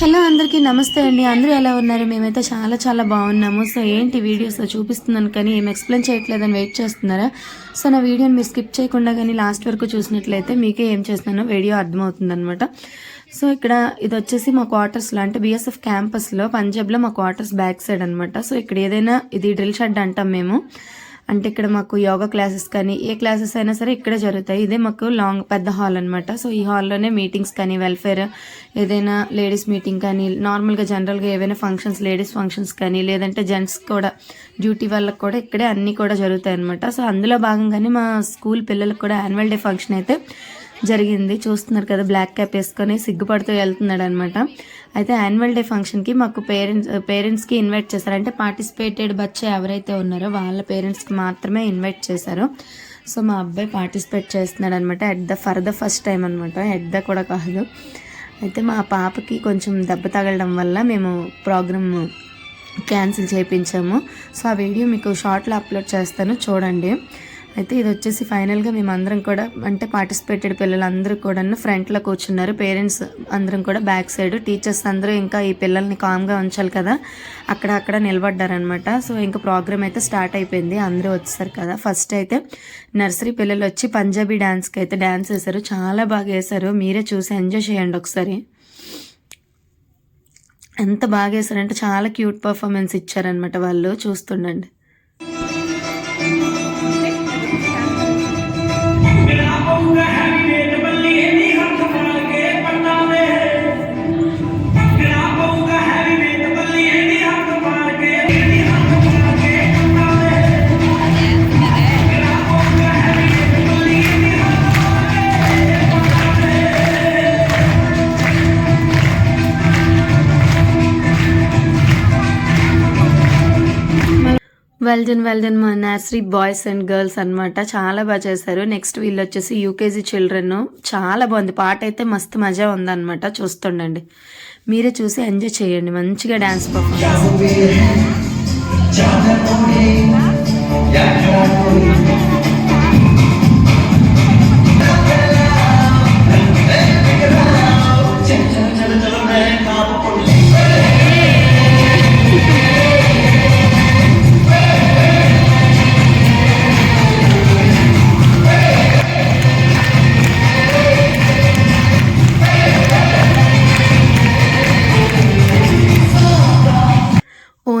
Hello అందరికీ నమస్తే అండి. అందరూ ఎలా ఉన్నారు? మేమైతే చాలా చాలా బాగున్నాము. సో ఏంటి వీడియోస్ చూపిస్తున్నాను కానీ ఏం ఎక్స్ప్లెయిన్ చేయట్లేదని వెయిట్ చేస్తున్నారా? సో నా వీడియోని మీరు స్కిప్ చేయకుండా కానీ లాస్ట్ వరకు చూసినట్లయితే మీకే ఏం చేస్తున్నానో వీడియో అర్థమవుతుంది అనమాట సో ఇక్కడ ఇది వచ్చేసి మా క్వార్టర్స్లో అంటే బీఎస్ఎఫ్ క్యాంపస్లో పంజాబ్లో మా క్వార్టర్స్ బ్యాక్ సైడ్ అనమాట సో ఇక్కడ ఏదైనా ఇది డ్రిల్ షెడ్ అంటాం మేము. అంటే ఇక్కడ మాకు యోగా క్లాసెస్ కానీ ఏ క్లాసెస్ అయినా సరే ఇక్కడే జరుగుతాయి. ఇదే మాకు లాంగ్ పెద్ద హాల్ అనమాట సో ఈ హాల్లోనే మీటింగ్స్ కానీ వెల్ఫేర్ ఏదైనా లేడీస్ మీటింగ్ కానీ నార్మల్గా జనరల్గా ఏవైనా ఫంక్షన్స్ లేడీస్ ఫంక్షన్స్ కానీ లేదంటే జెంట్స్ కూడా డ్యూటీ వాళ్ళకి కూడా ఇక్కడే అన్నీ కూడా జరుగుతాయి అనమాట సో అందులో భాగంగానే మా స్కూల్ పిల్లలకు కూడా యాన్యువల్ డే ఫంక్షన్ అయితే జరిగింది. చూస్తున్నారు కదా బ్లాక్ క్యాప్ వేసుకొని సిగ్గుపడుతూ వెళ్తున్నాడు అనమాట అయితే యాన్యువల్ డే ఫంక్షన్కి మాకు పేరెంట్స్ పేరెంట్స్కి ఇన్వైట్ చేశారు. అంటే పార్టిసిపేటెడ్ బచ్చే ఎవరైతే ఉన్నారో వాళ్ళ పేరెంట్స్కి మాత్రమే ఇన్వైట్ చేశారు. సో మా అబ్బాయి పార్టిసిపేట్ చేస్తున్నాడు అనమాట at the for the first time అనమాట. ఎట్ ద కూడా కాదు. అయితే మా పాపకి కొంచెం దెబ్బ తగలడం వల్ల మేము ప్రోగ్రామ్ క్యాన్సిల్ చేయించాము. సో ఆ వీడియో మీకు షార్ట్లో అప్లోడ్ చేస్తాను. చూడండి. అయితే ఇది వచ్చేసి ఫైనల్గా మేము అందరం కూడా అంటే పార్టిసిపేటెడ్ పిల్లలందరూ కూడా ఫ్రంట్లో కూర్చున్నారు. పేరెంట్స్ అందరం కూడా బ్యాక్ సైడ్ టీచర్స్ అందరూ ఇంకా ఈ పిల్లల్ని కామ్గా ఉంచాలి కదా. అక్కడ అక్కడ నిలబడ్డారనమాట సో ఇంకా ప్రోగ్రామ్ అయితే స్టార్ట్ అయిపోయింది. అందరూ వచ్చేసారు కదా. ఫస్ట్ అయితే నర్సరీ పిల్లలు వచ్చి పంజాబీ డ్యాన్స్కి అయితే డ్యాన్స్ వేశారు. చాలా బాగా వేశారు. మీరే చూసి ఎంజాయ్ చేయండి ఒకసారి. ఎంత బాగా వేశారంటే చాలా క్యూట్ పర్ఫార్మెన్స్ ఇచ్చారనమాట వాళ్ళు. చూస్తుండండి. వెల్డన్ వెల్డన్ మా నర్సరీ బాయ్స్ అండ్ గర్ల్స్ అన్నమాట. చాలా బాగా చేశారు. నెక్స్ట్ వీళ్ళు వచ్చేసి యూకేజీ చిల్డ్రన్. చాలా బాగుంది. పాట అయితే మస్తు మజా ఉందన్నమాట. చూస్తుండండి. మీరే చూసి ఎంజాయ్ చేయండి. మంచిగా డ్యాన్స్ పర్ఫార్మెన్స్.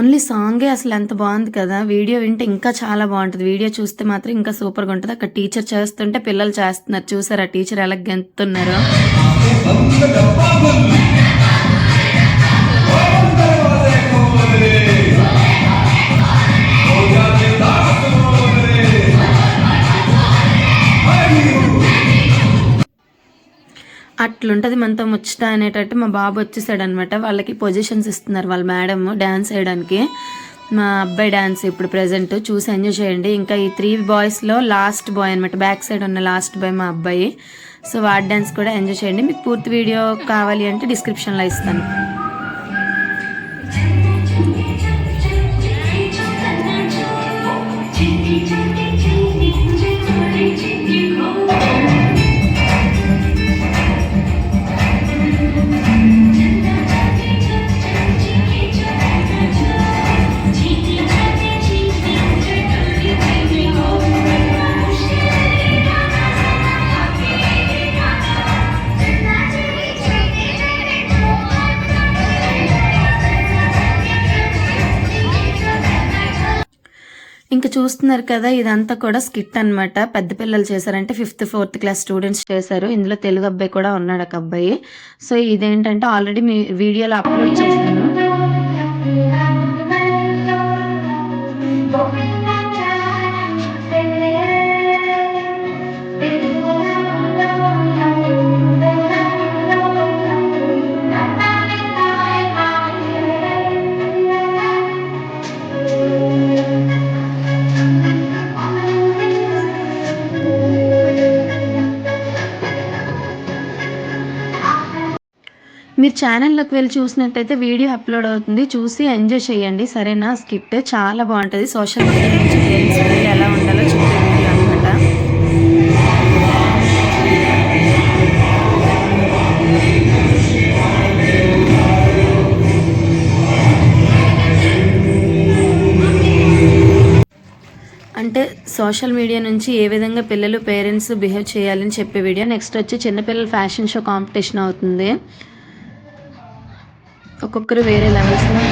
ఓన్లీ సాంగే అసలు ఎంత బాగుంది కదా. వీడియో వింటే ఇంకా చాలా బాగుంటుంది. వీడియో చూస్తే మాత్రం ఇంకా సూపర్గా ఉంటుంది అక్కడ టీచర్ చేస్తుంటే పిల్లలు చేస్తున్నారు. చూసారా టీచర్ ఎలా గెంతున్నారు? అట్లుంటుంది మనతో ముచ్చట అనేటట్టు మా బాబు వచ్చేసాడు అనమాట వాళ్ళకి పొజిషన్స్ ఇస్తున్నారు వాళ్ళ మేడం డ్యాన్స్ వేయడానికి. మా అబ్బాయి డ్యాన్స్ ఇప్పుడు ప్రెసెంట్ చూసి ఎంజాయ్ చేయండి. ఇంకా ఈ త్రీ బాయ్స్లో లాస్ట్ బాయ్ అనమాట బ్యాక్ సైడ్ ఉన్న లాస్ట్ బాయ్ మా అబ్బాయి. సో వాడి డ్యాన్స్ కూడా ఎంజాయ్ చేయండి. మీకు పూర్తి వీడియో కావాలి అంటే డిస్క్రిప్షన్లో ఇస్తాను. ఇంకా చూస్తున్నారు కదా ఇదంతా కూడా స్కిట్ అన్నమాట. పెద్ద పిల్లలు చేశారంటే ఫిఫ్త్ ఫోర్త్ క్లాస్ స్టూడెంట్స్ చేశారు. ఇందులో తెలుగు అబ్బాయి కూడా ఉన్నాడు ఒక అబ్బాయి. సో ఇదేంటంటే ఆల్రెడీ మీ వీడియోలో అప్లోడ్ చేశాను. మీరు ఛానల్లోకి వెళ్ళి చూసినట్టయితే వీడియో అప్లోడ్ అవుతుంది. చూసి ఎంజాయ్ చేయండి. సరేనా? స్కిప్ట్ చాలా బాగుంటుంది. సోషల్ మీడియా గురించి ఎలా ఉండాలో చెప్పే అనమాట అంటే సోషల్ మీడియా నుంచి ఏ విధంగా పిల్లలు పేరెంట్స్ బిహేవ్ చేయాలని చెప్పే వీడియో నెక్స్ట్ వచ్చి చిన్నపిల్లల ఫ్యాషన్ షో కాంపిటీషన్ అవుతుంది. ఒక్కొక్కరు వేరే లెవెల్స్లో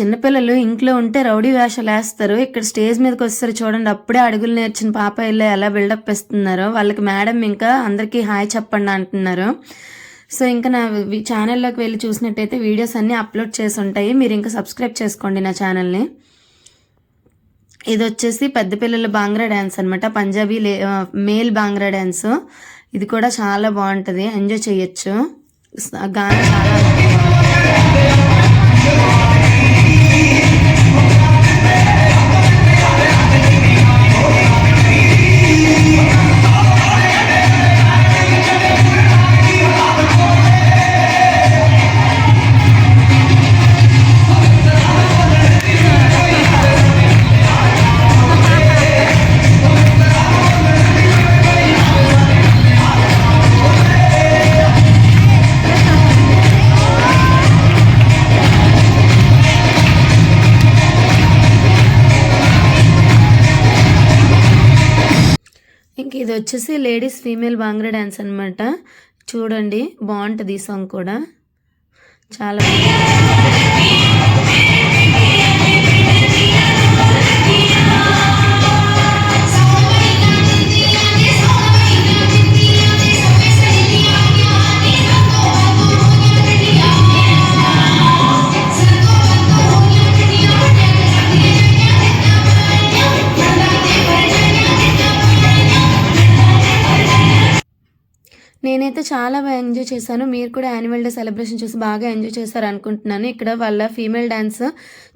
చిన్నపిల్లలు ఇంట్లో ఉంటే రౌడీ వేషాలు వేస్తారు ఇక్కడ స్టేజ్ మీదకి వస్తారు చూడండి అప్పుడే అడుగులు నేర్చిన పాప ఇల్లు ఎలా బిల్డప్ ఇస్తున్నారో. వాళ్ళకి మేడం ఇంకా అందరికీ హాయ్ చెప్పండి అంటున్నారు. సో ఇంకా నా ఛానల్లోకి వెళ్ళి చూసినట్టయితే వీడియోస్ అన్నీ అప్లోడ్ చేసి ఉంటాయి. మీరు ఇంకా సబ్స్క్రైబ్ చేసుకోండి నా ఛానల్ని. ఇది వచ్చేసి పెద్ద పిల్లల బాంగ్రా డ్యాన్స్ అనమాట పంజాబీ లే మేల్ బాంగ్రా డ్యాన్స్ ఇది కూడా చాలా బాగుంటుంది. ఎంజాయ్ చేయొచ్చు. స- గానం చాలా ఇది వచ్చేసి లేడీస్ ఫీమేల్ బాంగ్రా డ్యాన్స్ అనమాట చూడండి బాగుంటుంది ఈ సాంగ్ కూడా. చాలా నేనైతే చాలా బాగా ఎంజాయ్ చేశాను. మీరు కూడా యాన్యువల్ డే సెలబ్రేషన్ చూసి బాగా ఎంజాయ్ చేశారు అనుకుంటున్నాను. ఇక్కడ వాళ్ళ ఫీమేల్ డాన్స్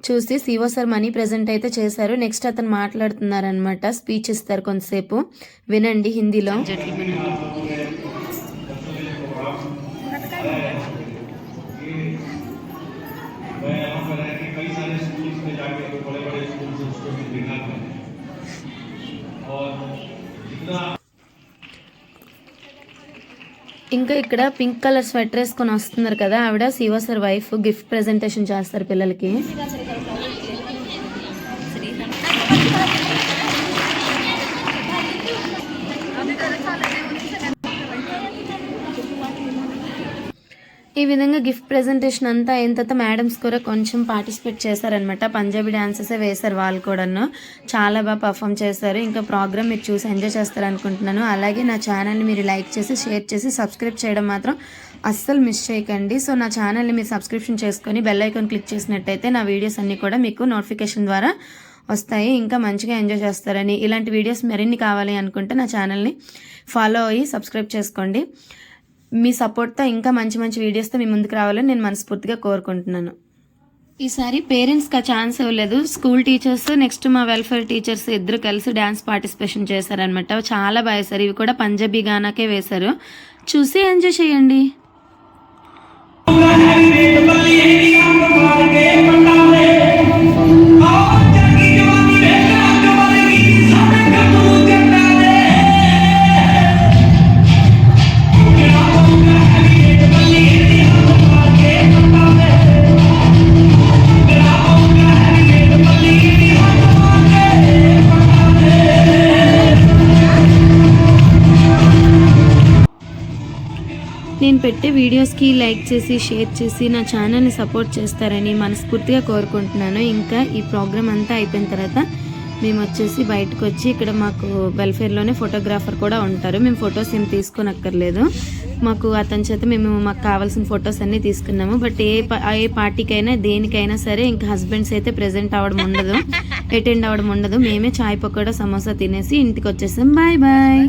చూసి సిఓ సార్ మనీ ప్రజెంట్ అయితే చేశారు. నెక్స్ట్ అతను మాట్లాడుతున్నారనమాట స్పీచ్ ఇస్తారు కొంతసేపు. వినండి హిందీలో. ఇంకా ఇక్కడ పింక్ కలర్ స్వెటర్ వేసుకొని వస్తున్నారు కదా ఆవిడ Shiva sir wife gift presentation చేస్తారు పిల్లలకి. ఈ విధంగా గిఫ్ట్ ప్రెజెంటేషన్ అంతా అయిన తర్వాత మేడమ్స్ కూడా కొంచెం పార్టిసిపేట్ చేశారనమాట పంజాబీ డాన్సెస్ వేశారు వాళ్ళు కూడాను. చాలా బాగా పర్ఫామ్ చేశారు. ఇంకా ప్రోగ్రామ్ మీరు చూసి ఎంజాయ్ చేస్తారు అనుకుంటున్నాను అలాగే నా ఛానల్ని మీరు లైక్ చేసి షేర్ చేసి సబ్స్క్రైబ్ చేయడం మాత్రం అస్సలు మిస్ చేయకండి. సో నా ఛానల్ని మీరు సబ్స్క్రిప్షన్ చేసుకొని బెల్ ఐకాన్ క్లిక్ చేసినట్టయితే నా వీడియోస్ అన్నీ కూడా మీకు నోటిఫికేషన్ ద్వారా వస్తాయి. ఇంకా మంచిగా ఎంజాయ్ చేస్తారని. ఇలాంటి వీడియోస్ మరిన్ని కావాలి అనుకుంటే నా ఛానల్ని ఫాలో అయ్యి సబ్స్క్రైబ్ చేసుకోండి. మీ సపోర్ట్తో ఇంకా మంచి మంచి వీడియోస్తో మీ ముందుకు రావాలని నేను మనస్ఫూర్తిగా కోరుకుంటున్నాను. ఈసారి పేరెంట్స్కి ఆ ఛాన్స్ ఇవ్వలేదు. స్కూల్ టీచర్స్ నెక్స్ట్ మా వెల్ఫేర్ టీచర్స్ ఇద్దరు కలిసి డ్యాన్స్ పార్టిసిపేషన్ చేశారనమాట చాలా బాగా వేశారు. ఇవి కూడా పంజాబీ గానాకే వేశారు. చూసి ఎంజాయ్ చేయండి. నేను పెట్టే వీడియోస్కి లైక్ చేసి షేర్ చేసి నా ఛానల్ని సపోర్ట్ చేస్తారని మనస్ఫూర్తిగా కోరుకుంటున్నాను. ఇంకా ఈ ప్రోగ్రామ్ అంతా అయిపోయిన తర్వాత మేము వచ్చేసి బయటకు వచ్చి ఇక్కడ మాకు వెల్ఫేర్లోనే ఫోటోగ్రాఫర్ కూడా ఉంటారు. మేము ఫొటోస్ ఏం తీసుకోనక్కర్లేదు. మాకు అతని చేత మేము మాకు కావాల్సిన ఫొటోస్ అన్నీ తీసుకున్నాము. బట్ ఏ ఏ పార్టీకైనా దేనికైనా సరే ఇంకా హస్బెండ్స్ అయితే ప్రెజెంట్ అవ్వడం ఉండదు. అటెండ్ అవ్వడం ఉండదు. మేమే చాయ్ పకోడా సమోసా తినేసి ఇంటికి వచ్చేసాం. Bye bye.